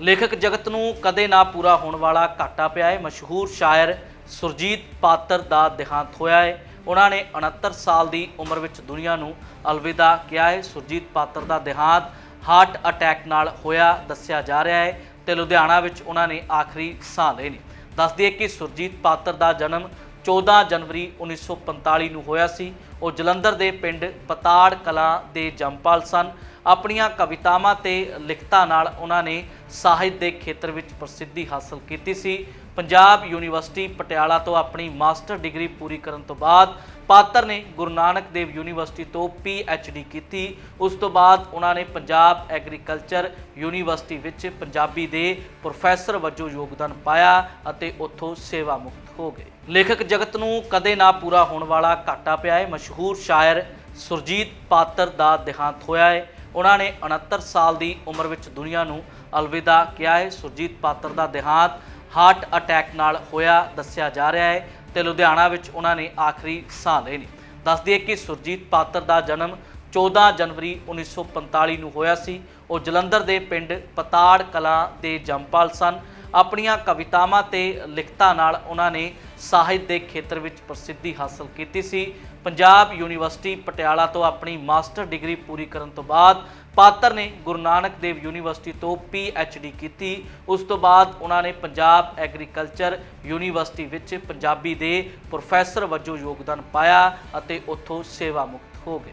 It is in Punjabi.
ਲੇਖਕ ਜਗਤ ਨੂੰ ਕਦੇ ਨਾ ਪੂਰਾ ਹੋਣ ਵਾਲਾ ਘਾਟਾ ਪਿਆ ਹੈ। ਮਸ਼ਹੂਰ ਸ਼ਾਇਰ ਸੁਰਜੀਤ ਪਾਤਰ ਦਾ ਦੇਹਾਂਤ ਹੋਇਆ ਹੈ। ਉਹਨਾਂ ਨੇ 69 ਸਾਲ ਦੀ ਉਮਰ ਵਿੱਚ ਦੁਨੀਆ ਨੂੰ ਅਲਵਿਦਾ ਕਿਹਾ ਹੈ। ਸੁਰਜੀਤ ਪਾਤਰ ਦਾ ਦੇਹਾਂਤ ਹਾਰਟ ਅਟੈਕ ਨਾਲ ਹੋਇਆ ਦੱਸਿਆ ਜਾ ਰਿਹਾ ਹੈ ਤੇ ਲੁਧਿਆਣਾ ਵਿੱਚ ਉਹਨਾਂ ਨੇ ਆਖਰੀ ਸਾਹ ਲਏ ਨੇ। ਦੱਸ ਦਈਏ ਕਿ ਸੁਰਜੀਤ ਪਾਤਰ ਦਾ ਜਨਮ 14 ਜਨਵਰੀ 1945 ਨੂੰ ਹੋਇਆ ਸੀ। ਉਹ ਜਲੰਧਰ ਦੇ ਪਿੰਡ ਪਤਾੜ ਕਲਾਂ ਦੇ ਜੰਪਾਲ ਸਨ। ਆਪਣੀਆਂ ਕਵਿਤਾਵਾਂ ਤੇ ਲਿਖਤਾਂ ਨਾਲ ਉਹਨਾਂ ਨੇ ਸਾਹਿਤ ਦੇ ਖੇਤਰ ਵਿੱਚ ਪ੍ਰਸਿੱਧੀ ਹਾਸਲ ਕੀਤੀ ਸੀ। ਪੰਜਾਬ ਯੂਨੀਵਰਸਿਟੀ ਪਟਿਆਲਾ ਤੋਂ ਆਪਣੀ ਮਾਸਟਰ ਡਿਗਰੀ ਪੂਰੀ ਕਰਨ ਤੋਂ ਬਾਅਦ ਪਾਤਰ ਨੇ ਗੁਰੂ ਨਾਨਕ ਦੇਵ ਯੂਨੀਵਰਸਿਟੀ ਤੋਂ ਡੀ ਕੀਤੀ। ਉਸ ਤੋਂ ਬਾਅਦ ਉਹਨਾਂ ਨੇ ਪੰਜਾਬ ਐਗਰੀਕਲਚਰ ਯੂਨੀਵਰਸਿਟੀ ਵਿੱਚ ਪੰਜਾਬੀ ਦੇ ਪ੍ਰੋਫੈਸਰ ਵਜੋਂ ਯੋਗਦਾਨ ਪਾਇਆ ਅਤੇ ਉੱਥੋਂ ਸੇਵਾ ਮੁਕਤ ਹੋ ਗਏ। ਲੇਖਕ ਜਗਤ ਨੂੰ ਕਦੇ ਨਾ ਪੂਰਾ ਹੋਣ ਵਾਲਾ ਘਾਟਾ ਪਿਆ ਹੈ। ਮਸ਼ਹੂਰ ਸ਼ਾਇਰ ਸੁਰਜੀਤ ਪਾਤਰ ਦਾ ਦੇਹਾਂਤ ਹੋਇਆ ਹੈ। ਉਹਨਾਂ ਨੇ 69 ਸਾਲ ਦੀ ਉਮਰ ਵਿੱਚ ਦੁਨੀਆ ਨੂੰ ਅਲਵਿਦਾ ਕਿਹਾ ਹੈ। ਸੁਰਜੀਤ ਪਾਤਰ ਦਾ ਦੇਹਾਂਤ ਹਾਰਟ ਅਟੈਕ ਨਾਲ ਹੋਇਆ ਦੱਸਿਆ ਜਾ ਰਿਹਾ ਹੈ ਤੇ ਲੁਧਿਆਣਾ ਵਿੱਚ ਉਹਨਾਂ ਨੇ ਆਖਰੀ ਸਾਹ ਲਏ ਨੇ। ਦੱਸ ਦਈਏ ਕਿ ਸੁਰਜੀਤ ਪਾਤਰ ਦਾ ਜਨਮ 14 ਜਨਵਰੀ 1945 ਨੂੰ ਹੋਇਆ ਸੀ। ਉਹ ਜਲੰਧਰ ਦੇ ਪਿੰਡ ਪਤਾੜ ਕਲਾਂ ਦੇ ਜੰਪਾਲ ਸਨ। ਆਪਣੀਆਂ ਕਵਿਤਾਵਾਂ ਤੇ ਲਿਖਤਾਂ ਨਾਲ ਉਹਨਾਂ ਨੇ ਸਾਹਿਤ ਦੇ ਖੇਤਰ ਵਿੱਚ ਪ੍ਰਸਿੱਧੀ ਹਾਸਲ ਕੀਤੀ ਸੀ। ਪੰਜਾਬ ਯੂਨੀਵਰਸਿਟੀ ਪਟਿਆਲਾ ਤੋਂ ਆਪਣੀ ਮਾਸਟਰ ਡਿਗਰੀ ਪੂਰੀ ਕਰਨ ਤੋਂ ਬਾਅਦ ਪਾਤਰ ਨੇ ਗੁਰੂ ਨਾਨਕ ਦੇਵ ਯੂਨੀਵਰਸਿਟੀ ਤੋਂ ਡੀ ਕੀਤੀ। ਉਸ ਤੋਂ ਬਾਅਦ ਉਹਨਾਂ ਨੇ ਪੰਜਾਬ ਐਗਰੀਕਲਚਰ ਯੂਨੀਵਰਸਿਟੀ ਵਿੱਚ ਪੰਜਾਬੀ ਦੇ ਪ੍ਰੋਫੈਸਰ ਵਜੋਂ ਯੋਗਦਾਨ ਪਾਇਆ ਅਤੇ ਉੱਥੋਂ ਸੇਵਾ ਮੁਕਤ ਹੋ ਗਏ।